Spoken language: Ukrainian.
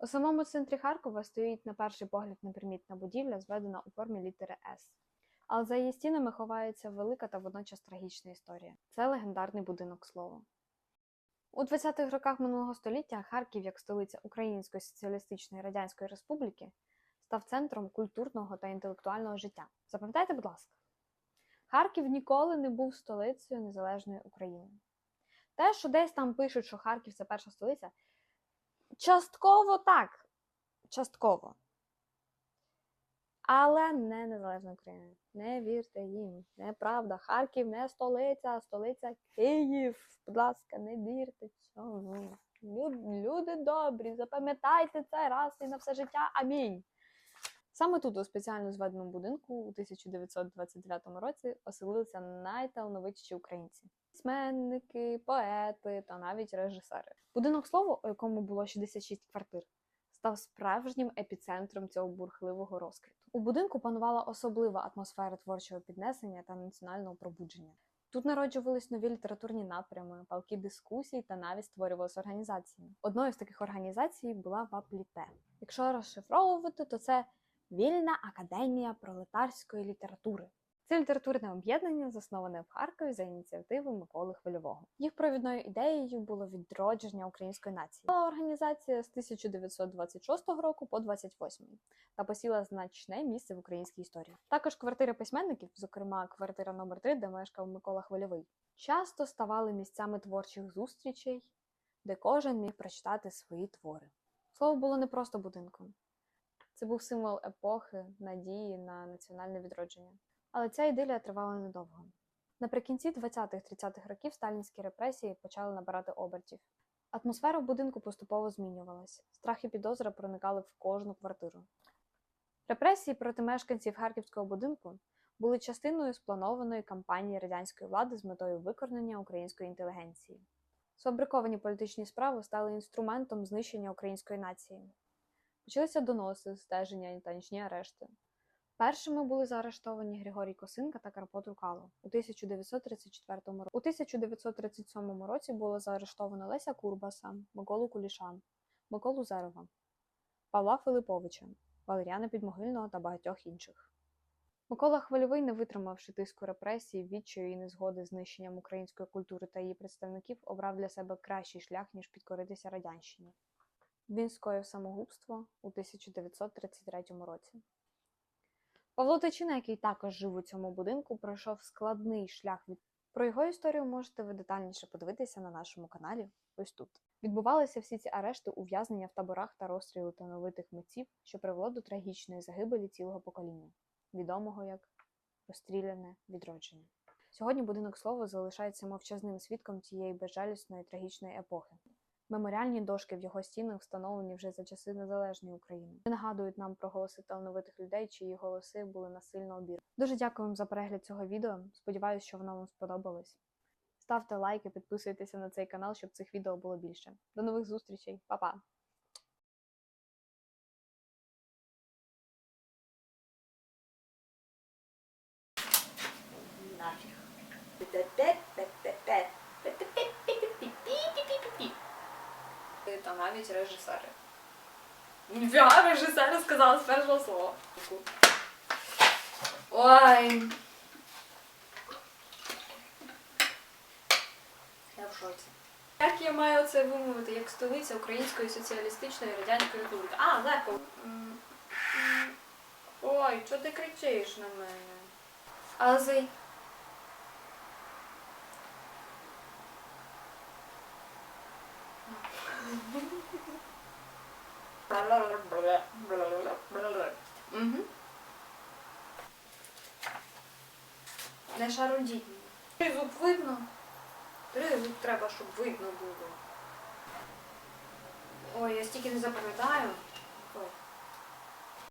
У самому центрі Харкова стоїть на перший погляд непримітна будівля, зведена у формі літери С. Але за її стінами ховається велика та водночас трагічна історія. Це легендарний будинок слова. У 20-х роках минулого століття Харків, як столиця Української соціалістичної радянської республіки, став центром культурного та інтелектуального життя. Запам'ятайте, будь ласка, Харків ніколи не був столицею незалежної України. Те, що десь там пишуть, що Харків це перша столиця, частково так. Частково. Але не незалежна Україна. Не вірте їм. Неправда. Харків не столиця, а столиця Київ. Будь ласка, не вірте цьому. Люди добрі, запам'ятайте це раз і на все життя. Амінь. Саме тут, у спеціально зведеному будинку, у 1929 році оселилися найталановитіші українці: письменники, поети та навіть режисери. Будинок слово, у якому було 66 квартир, став справжнім епіцентром цього бурхливого розквіту. У будинку панувала особлива атмосфера творчого піднесення та національного пробудження. Тут народжувались нові літературні напрями, палки дискусій та навіть створювалися організації. Одною з таких організацій була ВАПЛІТЕ. Якщо розшифровувати, то це Вільна академія пролетарської літератури. Це літературне об'єднання, засноване в Харкові за ініціативи Миколи Хвильового. Їх провідною ідеєю було відродження української нації. Була організація з 1926 року по 28 та посіла значне місце в українській історії. Також квартири письменників, зокрема квартира номер 3 де мешкав Микола Хвильовий, часто ставали місцями творчих зустрічей, де кожен міг прочитати свої твори. Слово було не просто будинком. Це був символ епохи, надії на національне відродження. Але ця ідилія тривала недовго. Наприкінці 20-30-х років сталінські репресії почали набирати обертів. Атмосфера в будинку поступово змінювалась. Страх і підозра проникали в кожну квартиру. Репресії проти мешканців харківського будинку були частиною спланованої кампанії радянської влади з метою викорнення української інтелігенції. Сфабриковані політичні справи стали інструментом знищення української нації. Почалися доноси, стеження та нічні арешти. Першими були заарештовані Григорій Косинка та Карпо Трукало у 1934 році. У 1937 році було заарештовано Леся Курбаса, Миколу Куліша, Миколу Зерова, Павла Филиповича, Валеріана Підмогильного та багатьох інших. Микола Хвильовий, не витримавши тиску репресій, відчаю і незгоди знищенням української культури та її представників, обрав для себе кращий шлях, ніж підкоритися радянщині. Він скоїв самогубство у 1933 році. Павло Тичина, який також жив у цьому будинку, пройшов складний шлях від. Про його історію можете ви детальніше подивитися на нашому каналі ось тут. Відбувалися всі ці арешти, ув'язнення в таборах та розстріли талановитих митців, що привело до трагічної загибелі цілого покоління, відомого як розстріляне відродження. Сьогодні будинок слова залишається мовчазним свідком цієї безжалісної трагічної епохи. Меморіальні дошки в його стінах встановлені вже за часи незалежної України. Вони нагадують нам про голоси талановитих людей, чиї голоси були насильно обірвані. Дуже дякую вам за перегляд цього відео. Сподіваюся, що воно вам сподобалось. Ставте лайки, підписуйтеся на цей канал, щоб цих відео було більше. До нових зустрічей, Па-па! Та навіть режисери. Ніфіга режисери сказала з першого слова. Ой. Я в шоці. Як я маю це вимовити як столиця Української соціалістичної радянської республіки? А, легко. Ой, чого ти кричиш на мене? Ази. Угу. Не шарудіть мені. Тризуб видно? Тризуб треба, щоб видно було. Ой, я стільки не запам'ятаю.